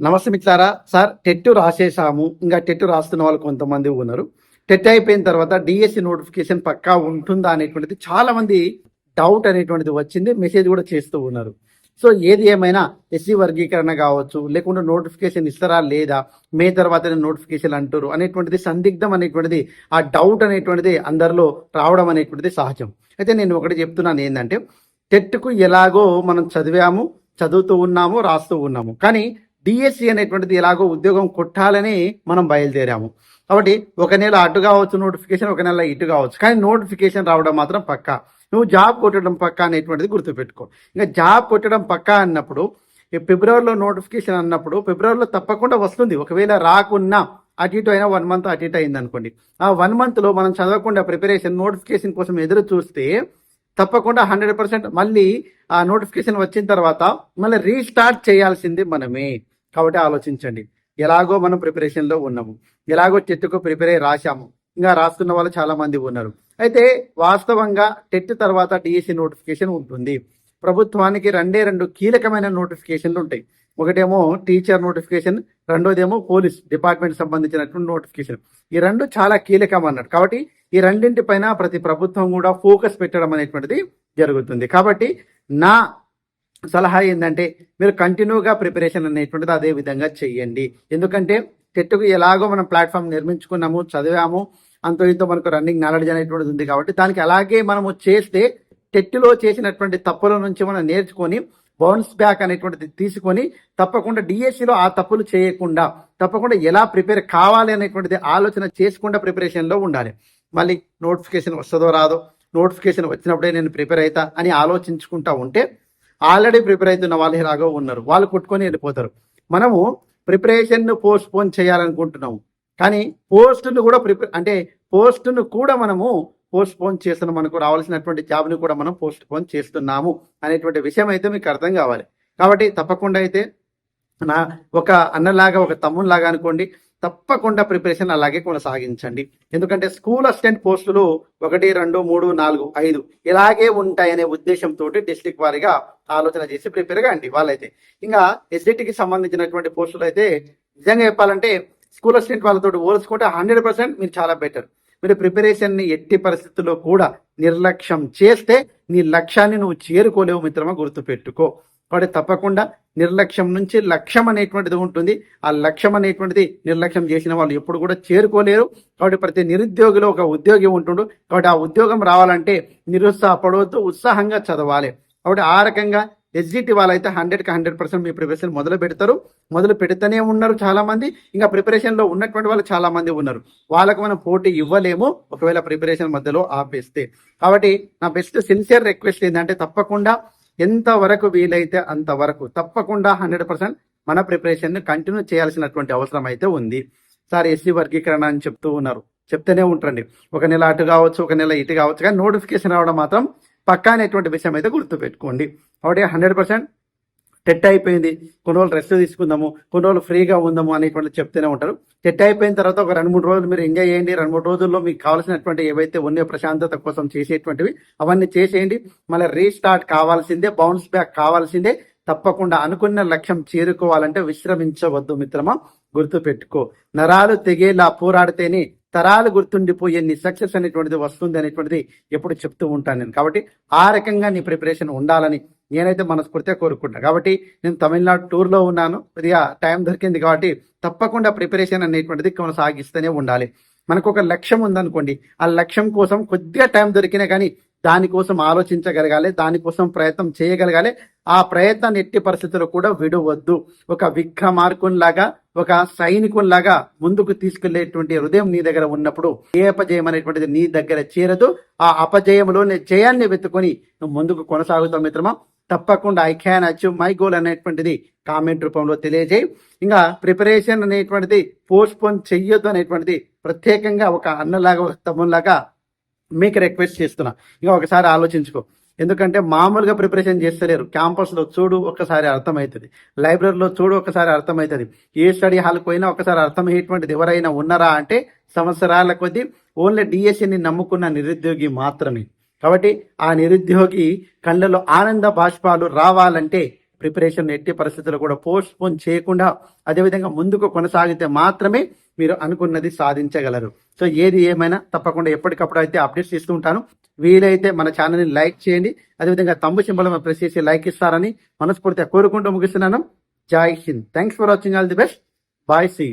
నమస్తే మిత్రారా sir TET రాసేసాము ఇంకా TET రాస్తున్న వాళ్ళు కొంతమంది ఉన్నారు. టెట్ అయిపోయిన తర్వాత డిఎస్సి నోటిఫికేషన్ పక్కా ఉంటుందా అనేటువంటిది చాలా మంది డౌట్ అనేటువంటిది వచ్చింది. మెసేజ్ కూడా చేస్తూ ఉన్నారు. సో ఏది ఏమైనా ఎస్సీ వర్గీకరణ కావచ్చు లేకుంటే నోటిఫికేషన్ ఇస్తారా లేదా మే తర్వాత నోటిఫికేషన్ అంటారు అనేటువంటిది సందిగ్ధం అనేటువంటిది ఆ డౌట్ అనేటువంటిది అందరిలో రావడం అనేటువంటిది సహజం. అయితే నేను ఒకటి చెప్తున్నాను ఏంటంటే టెట్కు ఎలాగో మనం చదివాము చదువుతూ ఉన్నాము రాస్తూ ఉన్నాము. కానీ డిఎస్సి అనేటువంటిది ఎలాగో ఉద్యోగం కొట్టాలని మనం బయలుదేరాము. కాబట్టి ఒక నెల అటు కావచ్చు నోటిఫికేషన్ ఒక నెల ఇటు కావచ్చు కానీ నోటిఫికేషన్ రావడం మాత్రం పక్కా. నువ్వు జాబ్ కొట్టడం పక్కా అనేటువంటిది గుర్తుపెట్టుకో. ఇంకా జాబ్ కొట్టడం పక్కా అన్నప్పుడు ఫిబ్రవరిలో నోటిఫికేషన్ అన్నప్పుడు ఫిబ్రవరిలో తప్పకుండా వస్తుంది. ఒకవేళ రాకున్నా అటు ఇటు అయినా వన్ మంత్ అటు ఇటు అయింది అనుకోండి ఆ వన్ మంత్లో మనం చదవకుండా ప్రిపరేషన్ నోటిఫికేషన్ కోసం ఎదురు చూస్తే తప్పకుండా హండ్రెడ్ పర్సెంట్ మళ్ళీ ఆ నోటిఫికేషన్ వచ్చిన తర్వాత మళ్ళీ రీస్టార్ట్ చేయాల్సింది మనమే. కాబట్టి ఆలోచించండి. ఎలాగో మనం ప్రిపరేషన్లో ఉన్నాము. ఎలాగో టెట్కు ప్రిపేర్ అయ్యి రాశాము. ఇంకా రాస్తున్న వాళ్ళు చాలా మంది ఉన్నారు. అయితే వాస్తవంగా టెట్ తర్వాత డిఎస్సి నోటిఫికేషన్ ఉంటుంది. ప్రభుత్వానికి రెండే రెండు కీలకమైన నోటిఫికేషన్లు ఉంటాయి. ఒకటేమో టీచర్ నోటిఫికేషన్ రెండోదేమో పోలీస్ డిపార్ట్మెంట్ సంబంధించినటువంటి నోటిఫికేషన్. ఈ రెండు చాలా కీలకం అన్నట్టు. కాబట్టి ఈ రెండింటి పైన ప్రతి ప్రభుత్వం కూడా ఫోకస్ పెట్టడం అనేటువంటిది జరుగుతుంది. కాబట్టి నా సలహా ఏంటంటే మీరు కంటిన్యూగా ప్రిపరేషన్ అనేటువంటిది అదే విధంగా చెయ్యండి. ఎందుకంటే టెట్కు ఎలాగో మనం ప్లాట్ఫామ్ నిర్మించుకున్నాము చదివాము అంతో ఇంతో మనకు రన్నింగ్ నాలెడ్జ్ అనేటువంటిది ఉంది కాబట్టి దానికి అలాగే మనము చేస్తే టెట్లో చేసినటువంటి తప్పుల నుంచి మనం నేర్చుకొని బౌన్స్ బ్యాక్ అనేటువంటిది తీసుకొని తప్పకుండా డిఎస్సిలో ఆ తప్పులు చేయకుండా తప్పకుండా ఎలా ప్రిపేర్ కావాలి అనేటువంటిది ఆలోచన చేసుకుండా ప్రిపరేషన్లో ఉండాలి. మళ్ళీ నోటిఫికేషన్ వస్తుందో రాదో నోటిఫికేషన్ వచ్చినప్పుడే నేను ప్రిపేర్ అవుతా అని ఆలోచించుకుంటా ఉంటే ఆల్రెడీ ప్రిపేర్ అవుతున్న వాళ్ళు ఇలాగో ఉన్నారు. వాళ్ళు కొట్టుకొని వెళ్ళిపోతారు. మనము ప్రిపరేషన్ను పోస్ట్ పోన్ చేయాలనుకుంటున్నాము. కానీ పోస్టును కూడా ప్రిపేర్ అంటే పోస్టును కూడా మనము పోస్ట్ పోన్ చేస్తున్నాం మనకు రావాల్సినటువంటి జాబ్ని కూడా మనం పోస్ట్ పోన్ చేస్తున్నాము అనేటువంటి విషయం అయితే మీకు అర్థం కావాలి. కాబట్టి తప్పకుండా అయితే నా ఒక అన్నలాగా ఒక తమ్ముళ్ళలాగా అనుకోండి. తప్పకుండా ప్రిపరేషన్ అలాగే కొనసాగించండి. ఎందుకంటే స్కూల్ అసిస్టెంట్ పోస్టులు ఒకటి రెండు మూడు నాలుగు ఐదు ఇలాగే ఉంటాయనే ఉద్దేశంతో డిస్ట్రిక్ట్ వారిగా ఆలోచన చేసి ప్రిపేర్ కాండి వాళ్ళైతే. ఇంకా ఎస్డిటికి సంబంధించినటువంటి పోస్టులు అయితే నిజంగా చెప్పాలంటే స్కూల్ అసిస్టెంట్ వాళ్ళతో పోల్చుకుంటే హండ్రెడ్ పర్సెంట్ మీరు చాలా బెటర్. మీరు ప్రిపరేషన్ని ఎట్టి పరిస్థితుల్లో కూడా నిర్లక్ష్యం చేస్తే నీ లక్ష్యాన్ని నువ్వు చేరుకోలేవు మిత్రమా గుర్తుపెట్టుకో. కాబట్టి తప్పకుండా నిర్లక్ష్యం నుంచి లక్ష్యం అనేటువంటిది ఉంటుంది. ఆ లక్ష్యం అనేటువంటిది నిర్లక్ష్యం చేసిన వాళ్ళు ఎప్పుడు కూడా చేరుకోలేరు. కాబట్టి ప్రతి నిరుద్యోగిలో ఒక ఉద్యోగి ఉంటుండు. కాబట్టి ఆ ఉద్యోగం రావాలంటే నిరుత్సాహపడవద్దు ఉత్సాహంగా చదవాలి. కాబట్టి ఆ రకంగా ఎస్జిటి వాళ్ళైతే హండ్రెడ్కి హండ్రెడ్ పర్సెంట్ మీ ప్రిపరేషన్ మొదలు పెడతారు. మొదలు పెడుతూనే ఉన్నారు చాలామంది. ఇంకా ప్రిపరేషన్లో ఉన్నటువంటి వాళ్ళు చాలామంది ఉన్నారు. వాళ్ళకు మనం పోటీ ఇవ్వలేము. ఒకవేళ ప్రిపరేషన్ మధ్యలో ఆపేస్తే. కాబట్టి నా బెస్ట్ సిన్సియర్ రిక్వెస్ట్ ఏంటంటే తప్పకుండా ఎంతవరకు వీలైతే అంతవరకు తప్పకుండా హండ్రెడ్ పర్సెంట్ మన ప్రిపరేషన్ కంటిన్యూ చేయాల్సినటువంటి అవసరం అయితే ఉంది. సార్ ఎస్సీ వర్గీకరణ అని చెప్తూ ఉన్నారు. చెప్తూనే ఉంటండి. ఒక నెల అటు కావచ్చు ఒక నెల ఇటు కావచ్చు కానీ నోటిఫికేషన్ రావడం మాత్రం పక్కా అనేటువంటి విషయం అయితే గుర్తుపెట్టుకోండి. కాబట్టి హండ్రెడ్ పర్సెంట్ టెట్ అయిపోయింది. కొన్ని రోజులు రెస్ట్ తీసుకుందాము కొన్ని రోజులు ఫ్రీగా ఉందాము అనేటువంటి చెప్తూనే ఉంటారు. టెట్ అయిపోయిన తర్వాత ఒక రెండు మూడు రోజులు మీరు ఎంజాయ్ చేయండి. రెండు మూడు రోజుల్లో మీకు కావాల్సినటువంటి ఏవైతే ఉన్నాయో ప్రశాంతత కోసం చేసేటువంటివి అవన్నీ చేసేయండి. మళ్ళీ రీస్టార్ట్ కావాల్సిందే బౌన్స్ బ్యాక్ కావాల్సిందే. తప్పకుండా అనుకున్న లక్ష్యం చేరుకోవాలంటే విశ్రమించవద్దు మిత్రమా. గుర్తు పెట్టుకో నరాలు తెగేలా పోరాడితేనే తరాలు గుర్తుండిపోయే నీ సక్సెస్ అనేటువంటిది వస్తుంది అనేటువంటిది ఎప్పుడు చెప్తూ ఉంటాను నేను. కాబట్టి ఆ రకంగా నీ ప్రిపరేషన్ ఉండాలని నేనైతే మనస్ఫూర్తిగా కోరుకుంటాను కాబట్టి నేను తమిళనాడు టూర్లో ఉన్నాను. కొద్దిగా టైం దొరికింది కాబట్టి తప్పకుండా ప్రిపరేషన్ అనేటువంటిది కొనసాగిస్తూనే ఉండాలి. మనకు ఒక లక్ష్యం ఉందనుకోండి. ఆ లక్ష్యం కోసం కొద్దిగా టైం దొరికినా కానీ దానికోసం ఆలోచించగలగాలి దానికోసం ప్రయత్నం చేయగలగాలి. ఆ ప్రయత్నాన్ని ఎట్టి పరిస్థితుల్లో కూడా విడవద్దు. ఒక విక్రమార్కునిలాగా ఒక సైనికునిలాగా ముందుకు తీసుకెళ్ళేటువంటి హృదయం నీ దగ్గర ఉన్నప్పుడు ఏ అపజయం అనేటువంటిది నీ దగ్గర చేరదు. ఆ అపజయంలోనే జయాన్ని వెతుకొని నువ్వు ముందుకు కొనసాగుతావు మిత్రమా. తప్పకుండా I can achieve my goal అనేటువంటిది కామెంట్ రూపంలో తెలియజేయి. ఇంకా ప్రిపరేషన్ అనేటువంటిది పోస్ట్ పోన్ చెయ్యొద్దు అనేటువంటిది ప్రత్యేకంగా ఒక అన్నలాగా ఒక తమ్ములాగా మీకు రిక్వెస్ట్ చేస్తున్నా. ఇంకా ఒకసారి ఆలోచించుకో. ఎందుకంటే మామూలుగా ప్రిపరేషన్ చేస్తలేరు. క్యాంపస్లో చూడు ఒకసారి అర్థమవుతుంది లైబ్రరీలో చూడు ఒకసారి అర్థమవుతుంది ఏ స్టడీ హాల్కి పోయినా ఒకసారి అర్థమయ్యేటువంటిది ఎవరైనా ఉన్నారా అంటే సంవత్సరాల కొద్దీ ఓన్లీ డిఎస్సిని నమ్ముకున్న నిరుద్యోగి మాత్రమే. కాబట్టి ఆ నిరుద్యోగి కళ్ళలో ఆనంద బాష్పాలు రావాలంటే ప్రిపరేషన్ ఎట్టి పరిస్థితుల్లో కూడా పోస్ట్ పోన్ చేయకుండా అదేవిధంగా ముందుకు కొనసాగితే మాత్రమే మీరు అనుకున్నది సాధించగలరు. సో ఏది ఏమైనా తప్పకుండా ఎప్పటికప్పుడు అయితే అప్డేట్స్ ఇస్తూ ఉంటాను. వీలైతే మన ఛానల్ని లైక్ చేయండి. అదేవిధంగా తమ్ము సింబల్ ప్రెస్ చేసి లైక్ ఇస్తారని మనస్ఫూర్తిగా కోరుకుంటూ ముగిస్తున్నాను. జై Hind. Thanks for watching. All the best. Bye. See